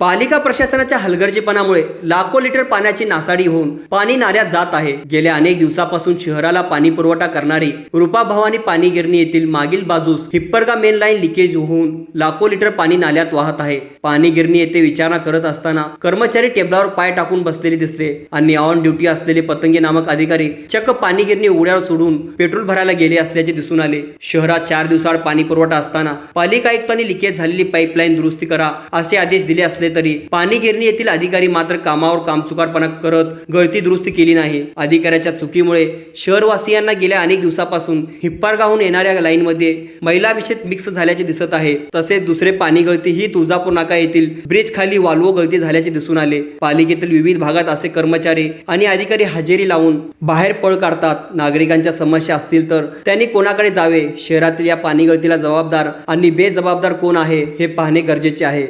पालिका प्रशासनाच्या हलगर्जीपणामुळे लाखो लिटर पाण्याची नासाडी होऊन पाणी नाल्यात जात आहे. गेल्या अनेक दिवसापासून शहराला पाणी पुरवठा करणारी रुपा भवानी पाणी गिरणी येथील मागील बाजूस हिप्परगा मेन लाईन लिकेज होऊन लाखो लिटर पाणी नाल्यात वाहत आहे. पाणी गिरणी येथे विचारणा करत असताना कर्मचारी टेबलावर पाय टाकून बसलेले दिसले. आणि ऑन ड्युटी असलेले पतंगे नामक अधिकारी चक्क पाणी गिरणी उघड्यावर सोडून पेट्रोल भरायला गेले असल्याचे दिसून आले. शहरात चार दिवसाआड पाणी पुरवठा असताना पालिका आयुक्तांनी लिकेज झालेली पाईपलाईन दुरुस्ती करा असे आदेश दिले असले तरी. पाणी गिरणी येथील अधिकारी मात्र कामावर कामचुकारपणा करत गळती दुरुस्ती केली नाही. अधिकाऱ्याच्या चुकीमुळे शहरवासियांना गेल्या अनेक दिवसापासून हिप्पारगावहून येणाऱ्या लाईनमध्ये महिला विषेत मिक्स झाल्याचे दिसत आहे. तसेच दुसरे पाणी गळती ही तुळजापूर नाका येथील ब्रिज खाली वाल्वो गळती झाल्याचे दिसून आले. पालिकेतील विविध भागात असे कर्मचारी आणि अधिकारी हजेरी लावून बाहेर पळ काढतात. नागरिकांच्या समस्या असतील तर त्यांनी कोणाकडे जावे? शहरातील या पाणी गळतीला जबाबदार आणि बेजबाबदार कोण आहे हे पाहणे गरजेचे आहे.